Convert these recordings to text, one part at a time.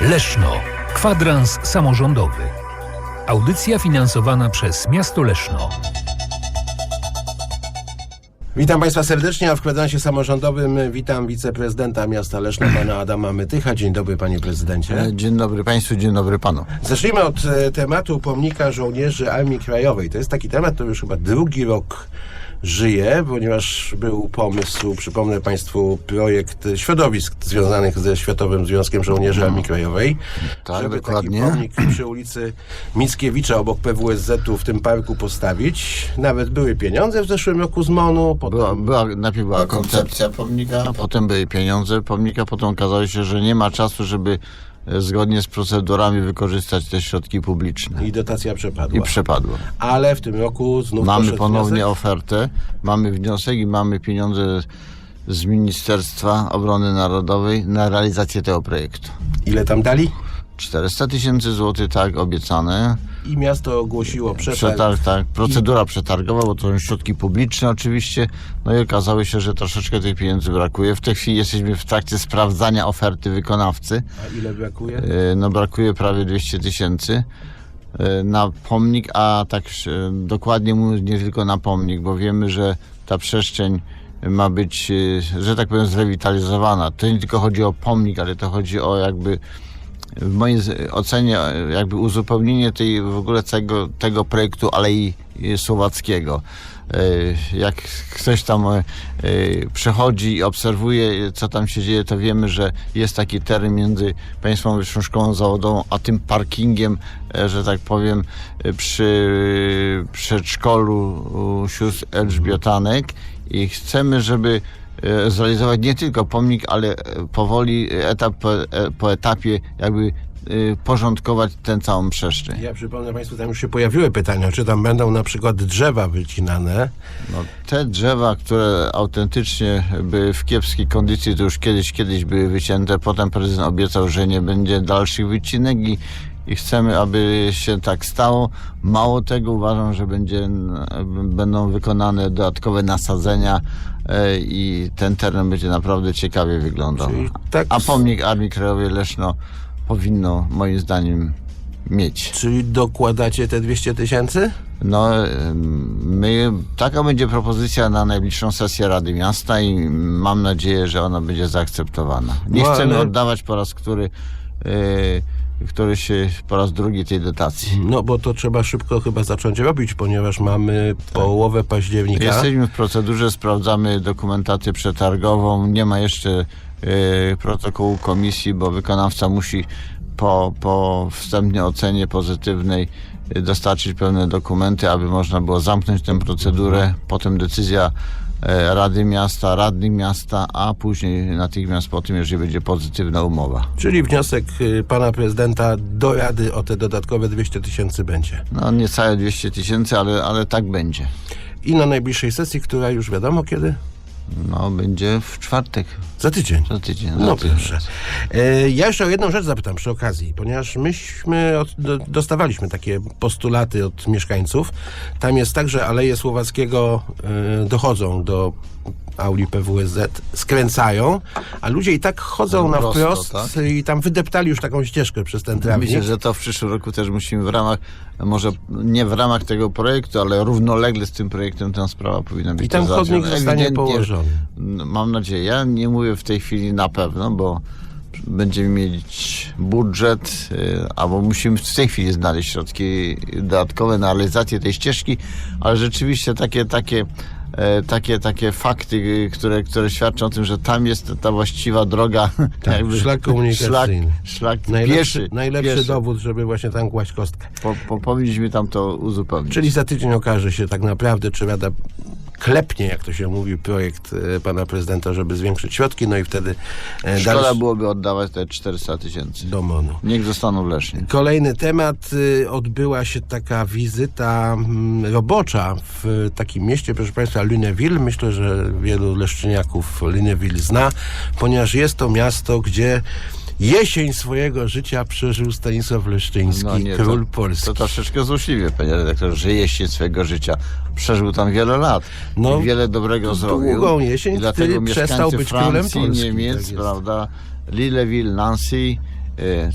Leszno. Kwadrans samorządowy. Audycja finansowana przez miasto Leszno. Witam Państwa serdecznie, a w kwadransie samorządowym witam wiceprezydenta miasta Leszno, pana Adama Mytycha. Dzień dobry, panie prezydencie. Dzień dobry Państwu, dzień dobry Panu. Zacznijmy od e, tematu pomnika żołnierzy Armii Krajowej. To jest taki temat, który już chyba drugi rok żyje, ponieważ był pomysł, przypomnę Państwu, projekt środowisk związanych ze Światowym Związkiem Żołnierzy Armii Krajowej. Tak, żeby dokładnie. taki pomnik przy ulicy Mickiewicza obok PWSZ-u w tym parku postawić. Nawet były pieniądze w zeszłym roku z MONU. Potem Była, była, najpierw była koncepcja pomnika, a potem były pieniądze pomnika, potem okazało się, że nie ma czasu, żeby zgodnie z procedurami wykorzystać te środki publiczne. i dotacja przepadła. I przepadło. Ale w tym roku znów Mamy ponownie wniosek. ofertę, mamy wniosek i mamy pieniądze z Ministerstwa Obrony Narodowej na realizację tego projektu. Ile tam dali? 400 tysięcy złotych, tak, obiecane. I miasto ogłosiło przetarg. Przetarg, tak, procedura przetargowa, bo to są środki publiczne oczywiście, no i okazało się, że troszeczkę tych pieniędzy brakuje. W tej chwili jesteśmy w trakcie sprawdzania oferty wykonawcy. A ile brakuje? E, No brakuje prawie 200 tysięcy e, na pomnik, a tak e, dokładnie mówiąc nie tylko na pomnik, bo wiemy, że ta przestrzeń ma być, że tak powiem, zrewitalizowana. To nie tylko chodzi o pomnik, ale to chodzi o jakby w mojej ocenie jakby uzupełnienie tej w ogóle tego, tego projektu Alei Słowackiego. E, Jak ktoś tam e, przechodzi i obserwuje, co tam się dzieje, to wiemy, że jest taki teren między Państwową Wyższą Szkołą Zawodową, a tym parkingiem, e, że tak powiem, przy przedszkolu sióstr Elżbietanek i chcemy, żeby zrealizować nie tylko pomnik, ale e, powoli, e, etap po, e, po etapie jakby e, porządkować tę całą przestrzeń. Ja przypomnę Państwu, tam już się pojawiły pytania, czy tam będą na przykład drzewa wycinane. No, te drzewa, które autentycznie były w kiepskiej kondycji, to już kiedyś, kiedyś były wycięte. Potem prezydent obiecał, że nie będzie dalszych wycinek i, i chcemy, aby się tak stało. Mało tego, uważam, że będzie, będą wykonane dodatkowe nasadzenia e, i ten teren będzie naprawdę ciekawie wyglądał. Tak- A pomnik Armii Krajowej Leszno powinno, moim zdaniem, mieć. Czyli dokładacie te 200 tysięcy? No, my, taka będzie propozycja na najbliższą sesję Rady Miasta i mam nadzieję, że ona będzie zaakceptowana. Nie No, chcemy ale- oddawać po raz który, yy, który się po raz drugi tej dotacji. No bo to trzeba szybko chyba zacząć robić, ponieważ mamy połowę października. Jesteśmy w procedurze, sprawdzamy dokumentację przetargową. Nie ma jeszcze yy, protokołu komisji, bo wykonawca musi po, po wstępnej ocenie pozytywnej yy, dostarczyć pewne dokumenty, aby można było zamknąć tę procedurę. Potem decyzja Rady Miasta, radnych miasta, a później natychmiast po tym, jeżeli będzie pozytywna umowa. Czyli wniosek y, pana prezydenta do Rady o te dodatkowe 200 tysięcy będzie. No niecałe 200 tysięcy, ale, ale tak będzie. I na najbliższej sesji, która już wiadomo kiedy? No będzie w czwartek, Za tydzień. za tydzień. No za tydzień. proszę. E, Ja jeszcze o jedną rzecz zapytam przy okazji, ponieważ myśmy od, do, dostawaliśmy takie postulaty od mieszkańców. Tam jest tak, że Aleje Słowackiego e, dochodzą do auli PWSZ, skręcają, a ludzie i tak chodzą na wprost tak? i tam wydeptali już taką ścieżkę przez ten trawnik. Myślę, że to w przyszłym roku też musimy w ramach, może nie w ramach tego projektu, ale równolegle z tym projektem ta sprawa powinna być I tam chodnik zostanie Ewidentnie, położony. n- Mam nadzieję. Ja nie mówię w tej chwili na pewno, bo będziemy mieć budżet, y, albo musimy w tej chwili znaleźć środki dodatkowe na realizację tej ścieżki, ale rzeczywiście takie, takie takie, takie fakty, y, które, które świadczą o tym, że tam jest ta właściwa droga. Tak, szlak komunikacyjny. Szlak, szlak Najlepszy, pieszy. najlepszy pieszy. dowód, żeby właśnie tam kłaść kostkę. Po, po, powinniśmy tam to uzupełnić. Czyli za tydzień okaże się tak naprawdę, czy Rada klepnie, jak to się mówi, projekt e, pana prezydenta, żeby zwiększyć środki, no i wtedy e, Szkoda byłoby oddawać te 400 tysięcy. do MONU. Niech zostaną w Lesznie. Kolejny temat. y, Odbyła się taka wizyta mm, robocza w takim mieście, proszę Państwa, Luneville. Myślę, że wielu leszczyniaków Luneville zna, ponieważ jest to miasto, gdzie jesień swojego życia przeżył Stanisław Leszczyński, No nie, król to, Polski. to troszeczkę złośliwie, panie redaktorze, że jesień swojego życia. Przeżył tam wiele lat. No, i wiele dobrego zrobił. długą jesień, I dlatego przestał być królem Francji, Polski, Niemiec, tak prawda, Lilleville, Nancy y,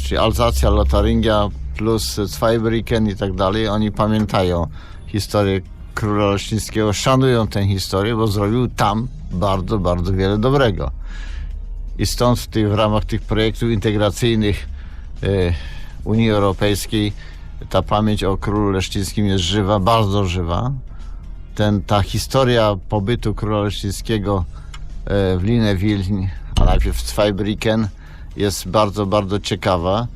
czyli Alzacja, Lotaringia plus Zweibrücken i tak dalej, oni pamiętają historię króla Leszczyńskiego, szanują tę historię, bo zrobił tam bardzo, bardzo wiele dobrego. I stąd w, tych, w ramach tych projektów integracyjnych y, Unii Europejskiej ta pamięć o królu leszczyńskim jest żywa, bardzo żywa. Ten, ta historia pobytu króla leszczyńskiego e, w Linnewil, a najpierw w Zweibrücken jest bardzo, bardzo ciekawa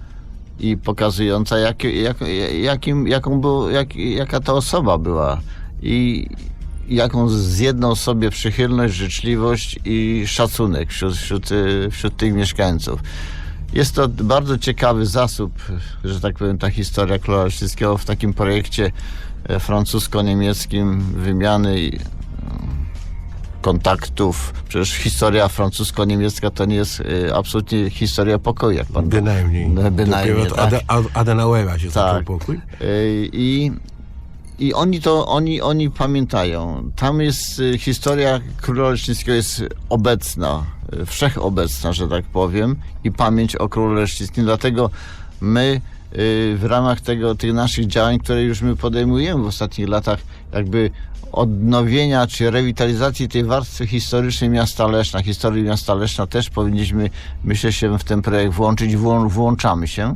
i pokazująca, jak, jak, jakim, jaką był, jak, jaka to osoba była i jaką zjednał sobie przychylność, życzliwość i szacunek wśród, wśród, e, wśród tych mieszkańców. Jest to bardzo ciekawy zasób, że tak powiem, ta historia leszczyńskiego w takim projekcie e, francusko-niemieckim wymiany mm, kontaktów. Przecież historia francusko-niemiecka to nie jest e, absolutnie historia pokoju, jak pan Bynajmniej. Bynajmniej, Dopiero od tak. Adenauera się zaczął Tak. pokój. E, I, I oni to, oni, oni pamiętają. Tam jest e, historia króla leszczyńskiego jest obecna, e, wszechobecna, że tak powiem, i pamięć o królu leszczyńskim. Dlatego my e, w ramach tego, tych naszych działań, które już my podejmujemy w ostatnich latach, jakby odnowienia czy rewitalizacji tej warstwy historycznej miasta Leszna, historii miasta Leszna też powinniśmy, myślę, się w ten projekt włączyć. Włą- włączamy się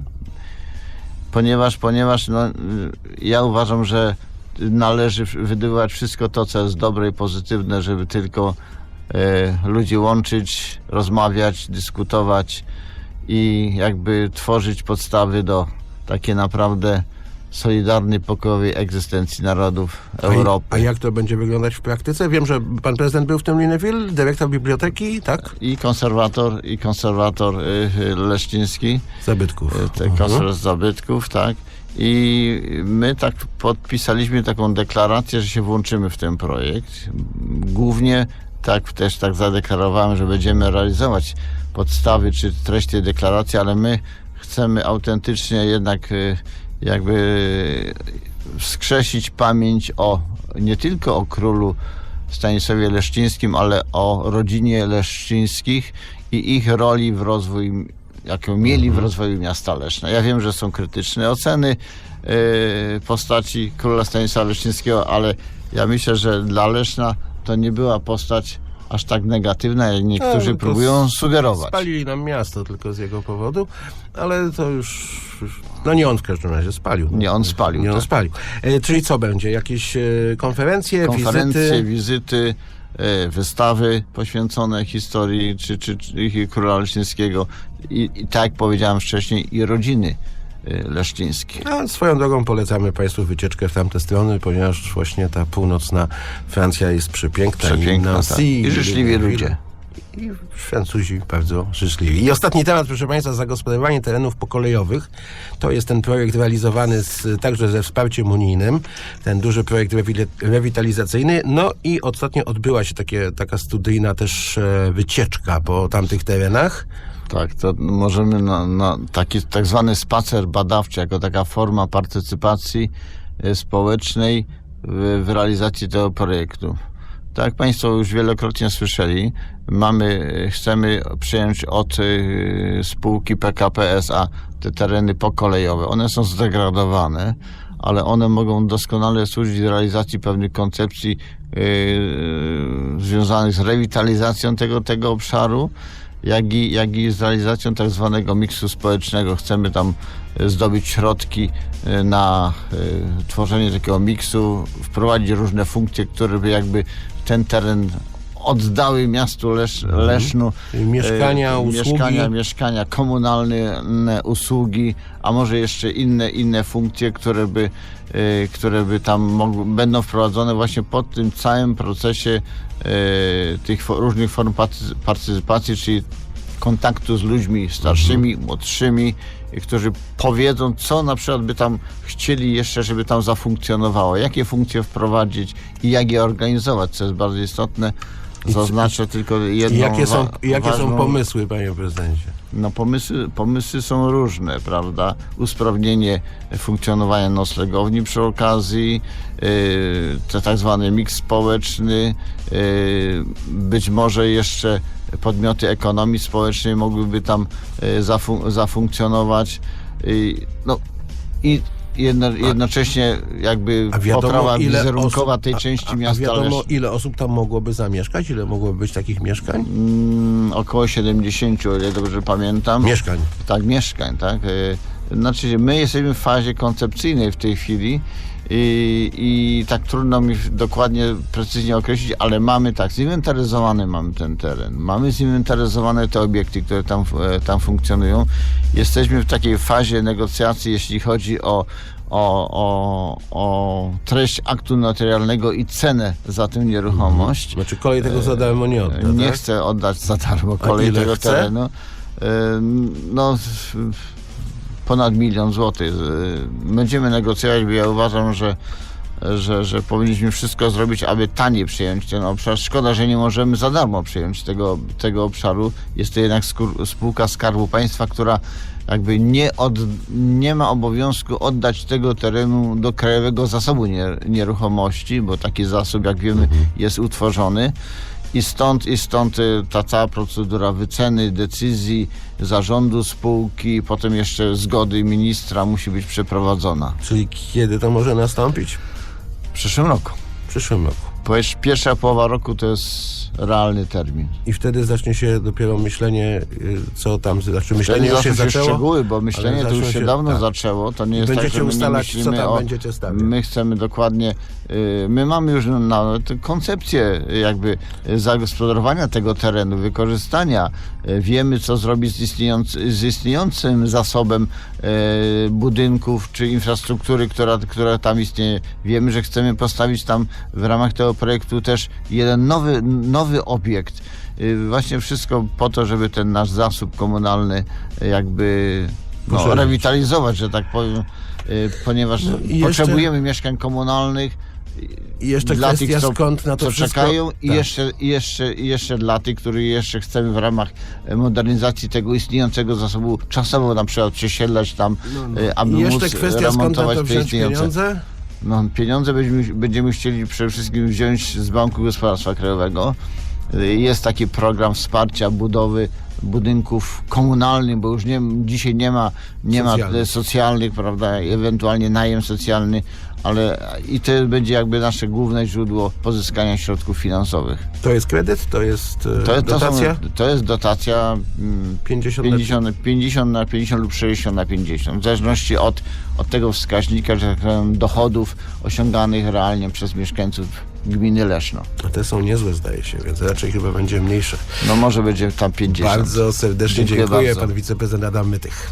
ponieważ, ponieważ no, y, ja uważam, że należy wydobywać wszystko to, co jest dobre i pozytywne, żeby tylko e, ludzi łączyć, rozmawiać, dyskutować i jakby tworzyć podstawy do takiej naprawdę solidarnej, pokojowej egzystencji narodów A, Europy. a jak to będzie wyglądać w praktyce? Wiem, że pan prezydent był w tym Linneville, dyrektor biblioteki, tak? I konserwator, i konserwator y, y, leszczyński. Zabytków. te Mhm. konserw zabytków, tak. I my tak podpisaliśmy taką deklarację, że się włączymy w ten projekt. Głównie tak też tak zadeklarowałem, że będziemy realizować podstawy czy treść tej deklaracji, ale my chcemy autentycznie jednak y, jakby wskrzesić pamięć o nie tylko o królu Stanisławie Leszczyńskim, ale o rodzinie Leszczyńskich i ich roli w rozwoju, jaką mieli w rozwoju miasta Leszna. Ja wiem, że są krytyczne oceny e, postaci króla Stanisława Leszczyńskiego, ale ja myślę, że dla Leszna to nie była postać aż tak negatywna, jak niektórzy No, to próbują sugerować. Spalili nam miasto tylko z jego powodu, ale to już... No nie on w każdym razie spalił. Nie, on spalił, Nie on tak. spalił. E, czyli co będzie? Jakieś e, konferencje, konferencje, wizyty? wizyty, e, wystawy poświęcone historii czy, czy, czy króla Leszczyńskiego i, i tak jak powiedziałem wcześniej i rodziny leszczyńskiej. A swoją drogą polecamy Państwu wycieczkę w tamte strony, ponieważ właśnie ta północna Francja jest przepiękna. Przepiękna, Nancy, tak. I życzliwi Libreville. ludzie. I Francuzi bardzo życzliwi. I ostatni temat, proszę Państwa, zagospodarowanie terenów pokolejowych. To jest ten projekt realizowany z, także ze wsparciem unijnym. Ten duży projekt rewi- rewitalizacyjny. No i ostatnio odbyła się takie, taka studyjna też e, wycieczka po tamtych terenach. Tak, to możemy na, na taki tak zwany spacer badawczy, jako taka forma partycypacji e, społecznej w, w realizacji tego projektu. Tak jak Państwo już wielokrotnie słyszeli, mamy, chcemy przyjąć od e, spółki PKP SA te tereny pokolejowe. One są zdegradowane, ale one mogą doskonale służyć realizacji pewnych koncepcji e, związanych z rewitalizacją tego, tego obszaru jak i, jak i z realizacją tak zwanego miksu społecznego. Chcemy tam e, zdobyć środki e, na e, tworzenie takiego miksu, wprowadzić różne funkcje, które by jakby ten teren oddały miastu Lesz, Lesznu. Czyli mieszkania, e, usługi. Mieszkania, mieszkania komunalne, usługi, a może jeszcze inne, inne funkcje, które by, e, które by tam mogły, będą wprowadzone właśnie po tym całym procesie e, tych różnych form party- partycypacji, czyli kontaktu z ludźmi starszymi, młodszymi, i którzy powiedzą, co na przykład by tam chcieli jeszcze, żeby tam zafunkcjonowało, jakie funkcje wprowadzić i jak je organizować, co jest bardzo istotne. Zaznaczę tylko jedną jakie są, jakie są ważną- pomysły, panie prezydencie? no pomysły, pomysły są różne, prawda? Usprawnienie funkcjonowania noclegowni przy okazji, yy, tak zwany miks społeczny, yy, być może jeszcze podmioty ekonomii społecznej mogłyby tam e, zafun- zafunkcjonować. I, no, i jedno, jednocześnie jakby A wiadomo, poprawa wizerunkowa osób, tej a- części a, a miasta wiadomo, Leszna. ile osób tam mogłoby zamieszkać? Ile mogłoby być takich mieszkań? Mm, około 70, o ile dobrze pamiętam. Mieszkań. Tak, mieszkań, tak. E, Znaczy, my jesteśmy w fazie koncepcyjnej w tej chwili i, i tak trudno mi dokładnie, precyzyjnie określić, ale mamy tak, zinwentaryzowany mamy ten teren, mamy zinwentaryzowane te obiekty, które tam, e, tam funkcjonują. Jesteśmy w takiej fazie negocjacji, jeśli chodzi o o, o, o treść aktu notarialnego i cenę za tę nieruchomość. Znaczy kolej tego za darmo nie odda, Nie tak? chcę oddać za darmo kolej tego terenu. Ym, No, ponad milion złotych. Y, Będziemy negocjować, bo ja uważam, że, że, że powinniśmy wszystko zrobić, aby taniej przyjąć ten obszar. Szkoda, że nie możemy za darmo przyjąć tego, tego obszaru. Jest to jednak skur- spółka Skarbu Państwa, która jakby nie, od, nie ma obowiązku oddać tego terenu do Krajowego Zasobu Nier- Nieruchomości, bo taki zasób, jak wiemy, jest utworzony. I stąd, I stąd y, ta cała procedura wyceny, decyzji zarządu spółki, potem jeszcze zgody ministra musi być przeprowadzona Czyli kiedy to może nastąpić? w przyszłym roku. W przyszłym roku. Pierwsza połowa roku to jest realny termin. I wtedy zacznie się dopiero myślenie, y, co tam, znaczy myślenie już się zaczęło. szczegóły, bo myślenie to już się, się- dawno tak. zaczęło. To nie jest Będziecie tak, że my ustalać, co myślimy tam o... będziecie stawiać. My chcemy dokładnie, y, my mamy już na, tę koncepcję jakby zagospodarowania tego terenu, wykorzystania. Y, Wiemy, co zrobić z, istniejący, z istniejącym zasobem y, budynków czy infrastruktury, która, która tam istnieje. Wiemy, że chcemy postawić tam w ramach tego projektu też jeden nowy, nowy obiekt. Y, Właśnie wszystko po to, żeby ten nasz zasób komunalny y, jakby no, rewitalizować, że tak powiem, y, ponieważ No jeszcze- potrzebujemy mieszkań komunalnych I jeszcze dla kwestia, tych, co, skąd na to co wszystko... czekają i, Tak. jeszcze, i, jeszcze, jeszcze dla tych, których jeszcze chcemy w ramach modernizacji tego istniejącego zasobu czasowo na przykład przesiedlać tam, e, aby I jeszcze móc kwestia, skąd na remontować to te istniejące. pieniądze? No, pieniądze będziemy, będziemy chcieli przede wszystkim wziąć z Banku Gospodarstwa Krajowego. Jest taki program wsparcia budowy budynków komunalnych, bo już nie, dzisiaj nie ma, nie ma Socjalnych. e, socjalnych, prawda, ewentualnie najem socjalny, ale i to będzie jakby nasze główne źródło pozyskania środków finansowych. To jest kredyt? To jest e, To, jest- to, są, dotacja? to jest dotacja mm, 50 na 50, 50 na 50 lub 60 na 50, w zależności od, od tego wskaźnika, że tak powiem, dochodów osiąganych realnie przez mieszkańców gminy Leszno. A te są niezłe zdaje się, więc raczej chyba będzie mniejsze. No może będzie tam 50. Bardzo serdecznie Dziękuję dziękuję. bardzo. Pan wiceprezydent Adam Mytych.